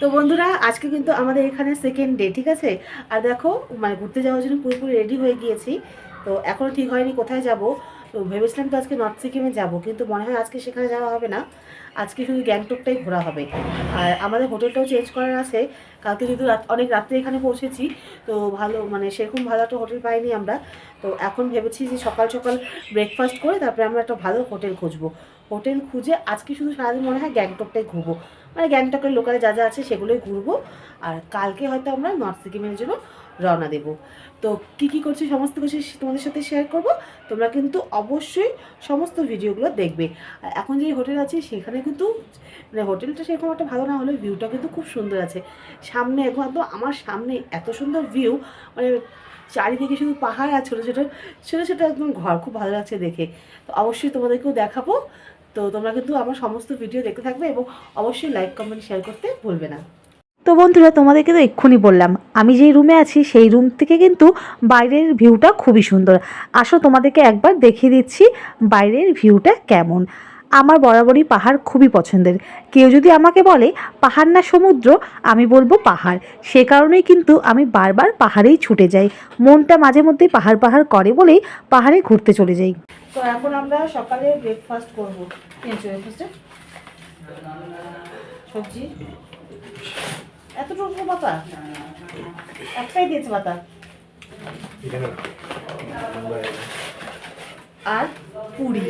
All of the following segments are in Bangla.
তো বন্ধুরা, আজকে কিন্তু আমাদের এখানে সেকেন্ড ডে ঠিক আছে? আর দেখো মানে ঘুরতে যাওয়ার জন্য পুরোপুরি রেডি হয়ে গিয়েছি। তো এখনও ঠিক হয়নি কোথায় যাব। তো ভেবেছিলাম তো আজকে নর্থ সিকিমে যাব, কিন্তু মনে হয় আজকে সেখানে যাওয়া হবে না। আজকে শুধু গ্যাংটকটাই ঘোরা হবে। আর আমাদের হোটেলটাও চেঞ্জ করার আছে। কালকে যেহেতু অনেক রাত্রে এখানে পৌঁছেছি, তো ভালো মানে সেরকম ভালো একটা হোটেল পাইনি আমরা। তো এখন ভেবেছি যে সকাল সকাল ব্রেকফাস্ট করে তারপরে আমরা একটা ভালো হোটেল খুঁজবো। হোটেল খুঁজে আজকে শুধু সারাদিন মনে হয় গ্যাংটকটাই ঘুরবো। মানে গ্যাংটকের লোকালে যা যা আছে সেগুলোই ঘুরবো। আর কালকে হয়তো আমরা নর্থ সিকিমের জন্য রওনা দেব। তো কি কি করছি সমস্ত কিছু তোমাদের সাথে শেয়ার করব। তোমরা কিন্তু অবশ্যই সমস্ত ভিডিওগুলো দেখবে। আর এখন যে হোটেল আছে, সেখানে কিন্তু মানে হোটেলটা সেরকম একটা ভালো না হলেও ভিউটা কিন্তু খুব সুন্দর আছে। সামনে এখন আমার সামনে এত সুন্দর ভিউ মানে চারিদিকে শুধু পাহাড় আর ছোটো ছোটো ছোটো ছোটো একদম ঘর, খুব ভালো লাগছে দেখে। তো অবশ্যই তোমাদেরকেও দেখাবো। তো তোমরা কিন্তু আমার সমস্ত ভিডিও দেখতে থাকবে এবং অবশ্যই লাইক কমেন্ট শেয়ার করতে ভুলবে না। তো বন্ধুরা, তোমাদেরকে তো এক্ষুনি বললাম, আমি যেই রুমে আছি, সেই রুম থেকে কিন্তু বাইরের ভিউটা খুবই সুন্দর। আসো, তোমাদেরকে একবার দেখিয়ে দিচ্ছি বাইরের ভিউটা কেমন। আমার বরাবরই পাহাড় খুবই পছন্দের। কেউ যদি আমাকে বলে, পাহাড় না সমুদ্র? আমি বলব পাহাড়। সে কারণেই কিন্তু আমি বারবার পাহাড়েই ছুটে যাই। মনটা মাঝে মধ্যেই পাহাড় পাহাড় করে বলেই পাহাড়ে ঘুরতে চলে যাই। তো এখন আমরা সকালে ব্রেকফাস্ট করব। সবজি? এতটুকু পাতা? একটাই দিয়েছে পাতা। আর পুরি।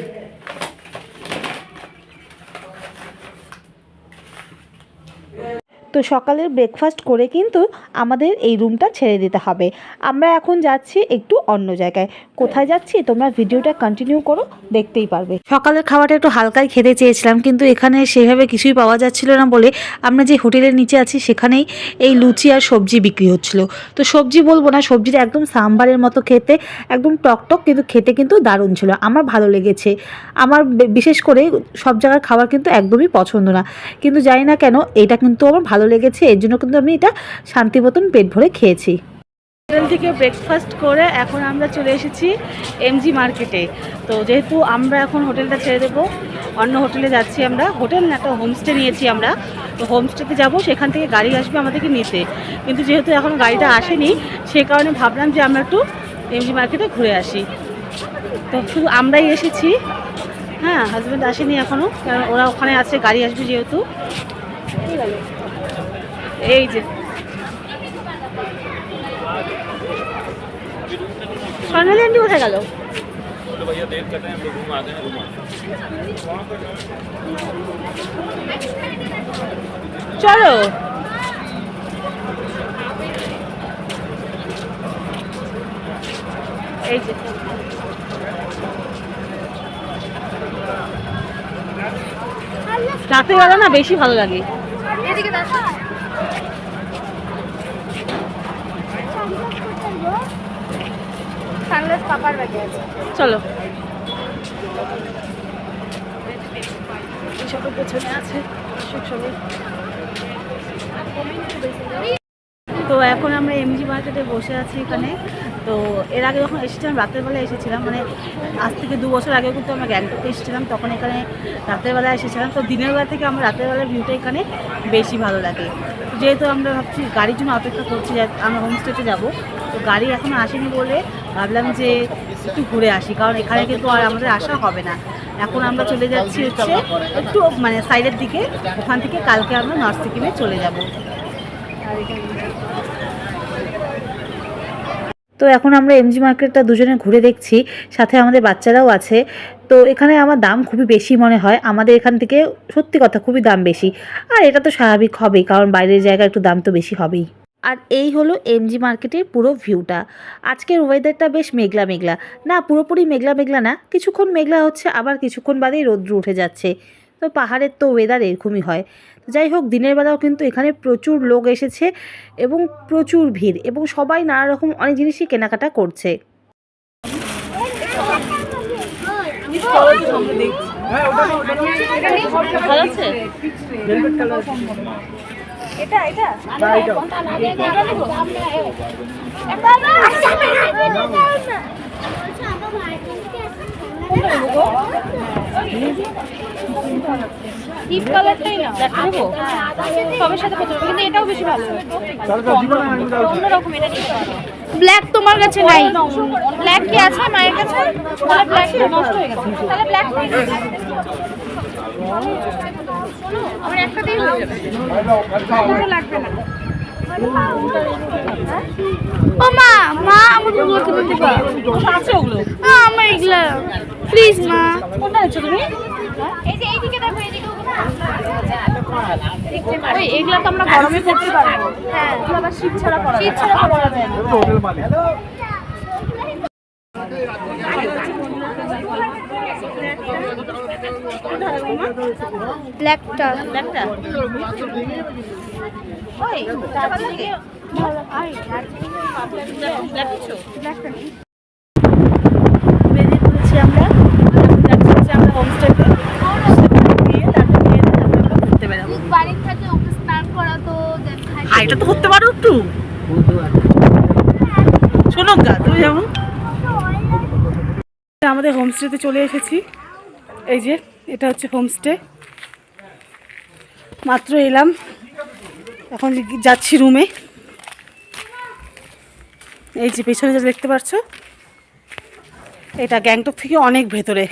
তো সকালের ব্রেকফাস্ট করে কিন্তু আমাদের এই রুমটা ছেড়ে দিতে হবে। আমরা এখন যাচ্ছি একটু অন্য জায়গায়। কোথায় যাচ্ছি? তোমরা ভিডিওটা কন্টিনিউ করো, দেখতেই পারবে। সকালের খাবারটা একটু হালকাই খেতে চেয়েছিলাম, কিন্তু এখানে সেভাবে কিছুই পাওয়া যাচ্ছিল না বলে আমরা যে হোটেলের নিচে আছি সেখানেই এই লুচি আর সবজি বিক্রি হচ্ছিল। তো সবজি বলব না, সবজিটা একদম সাম্বারের মতো খেতে, একদম টকটক কিন্তু খেতে কিন্তু দারুণ ছিল। আমার ভালো লেগেছে। আমার বিশেষ করে সব জায়গার খাবার কিন্তু একদমই পছন্দ না। কিন্তু জানি না কেন, এটা কিন্তু আমার ভালো লেগেছে, এর জন্য কিন্তু আমি এটা শান্তি মতন পেট ভরে খেয়েছি। হোটেল থেকে ব্রেকফাস্ট করে এখন আমরা চলে এসেছি এমজি মার্কেটে তো যেহেতু আমরা এখন হোটেলটা ছেড়ে দেবো, অন্য হোটেলে যাচ্ছি আমরা। হোটেল না, একটা হোমস্টে নিয়েছি আমরা। তো হোমস্টেতে যাব, সেখান থেকে গাড়ি আসবে আমাদেরকে নিতে। কিন্তু যেহেতু এখন গাড়িটা আসেনি, সে কারণে ভাবলাম যে আমরা একটু এমজি মার্কেটে ঘুরে আসি। তো শুধু আমরাই এসেছি। হ্যাঁ হাজব্যান্ড আসেনি এখনও কারণ ওরা ওখানে আছে, গাড়ি আসবে যেহেতু। এই যে। স্বর্ণালী আন্টি কোথায় গেল? চলো। এই যে। রাতের বেলা না, বেশি ভালো লাগে। এদিকে সানগ্লাস পাপার ব্যাগে আছে। চলো। পেছনে আছে। তো এখন আমরা এমজি মার্কেটে বসে আছি এখানে। তো এর আগে যখন এসেছিলাম, রাতের বেলা এসেছিলাম মানে আজ থেকে দু বছর আগেও কিন্তু আমরা গ্যাংটকে এসেছিলাম, তখন এখানে রাতের বেলা এসেছিলাম। তো দিনের বেলা থেকে আমার রাতের বেলার ভিউটা এখানে বেশি ভালো লাগে। যেহেতু আমরা ভাবছি গাড়ির জন্য অপেক্ষা করছি আমরা হোমস্টেতে যাব, তো গাড়ি এখনও আসেনি বলে ভাবলাম যে একটু ঘুরে আসি, কারণ এখানে কিন্তু আর আমাদের আসা হবে না। এখন আমরা চলে যাচ্ছি হচ্ছে একটু মানে সাইডের দিকে, ওখান থেকে কালকে আমরা নর্থ সিকিমে চলে যাব। আর এখানে তো এখন আমরা এমজি মার্কেটটা দুজনে ঘুরে দেখছি, সাথে আমাদের বাচ্চারাও আছে। তো এখানে আমার দাম খুবই বেশি মনে হয়, আমাদের এখান থেকে সত্যি কথা খুবই দাম বেশি। আর এটা তো স্বাভাবিক হবেই, কারণ বাইরের জায়গায় একটু দাম তো বেশি হবেই। আর এই হলো এমজি মার্কেটের পুরো ভিউটা আজকের ওয়েদারটা বেশ মেঘলা মেঘলা। না, পুরোপুরি মেঘলা মেঘলা না, কিছুক্ষণ মেঘলা হচ্ছে, আবার কিছুক্ষণ বাদেই রৌদ্র উঠে যাচ্ছে। তো পাহাড়ের তো ওয়েদার এরকমই হয় যাই হোক দিনের বেলাও কিন্তু এখানে প্রচুর লোক এসেছে এবং প্রচুর ভিড় এবং সবাই নানা রকম অনেক জিনিসই কেনাকাটা করছে আছে এটা এটা ডিপ কালারটাই না নেব। সবের সাথে পছন্দ কিন্তু এটাও বেশি ভালো। অন্যরকম এটা ব্ল্যাক তোমার কাছে নাই। ব্ল্যাক কি আছে মায়ের কাছে? তাহলে ব্ল্যাক নষ্ট হয়ে গেছে। তাহলে ব্ল্যাক আমার একটাতেই হয়ে যাবে। লাগবে না। ও মা মা আমাকে ওগুলো কিনে দিবা আছে ওগুলো না আমার এগুলো প্লিজ মা। কোনটা আছো তুমি? এই যে এইদিকে দেখো এইদিকে ওই এগুলা তো আমরা গরমে করতে পারব। হ্যাঁ। আবার শীত ছাড়া পরা শীত ছাড়া পরা যাবে না। ব্ল্যাকটা ব্ল্যাকটা ওই দার্জিলিং ভালো আই দার্জিলিং ব্ল্যাক কিছু ব্ল্যাকটা বেরিয়ে পড়েছি আমরা যাচ্ছি আমরা হোমস্টেতে তারপর গিয়ে তারপর আমরা ঘুরতে বেরাবো বাড়ির সাথে ওকে স্নান করা তো দেখাই এটা তো করতে পারো একটু। শোনো গা, তুমি যেমন আমাদের হোমস্টেতে চলে এসেছি। এই যে, এটা হচ্ছে হোমস্টে মাত্র এলাম। এখন যাচ্ছি রুমে এই যে, পেছনে যা দেখতে পাচ্ছ, এটা গ্যাংটক থেকে অনেক ভেতরে।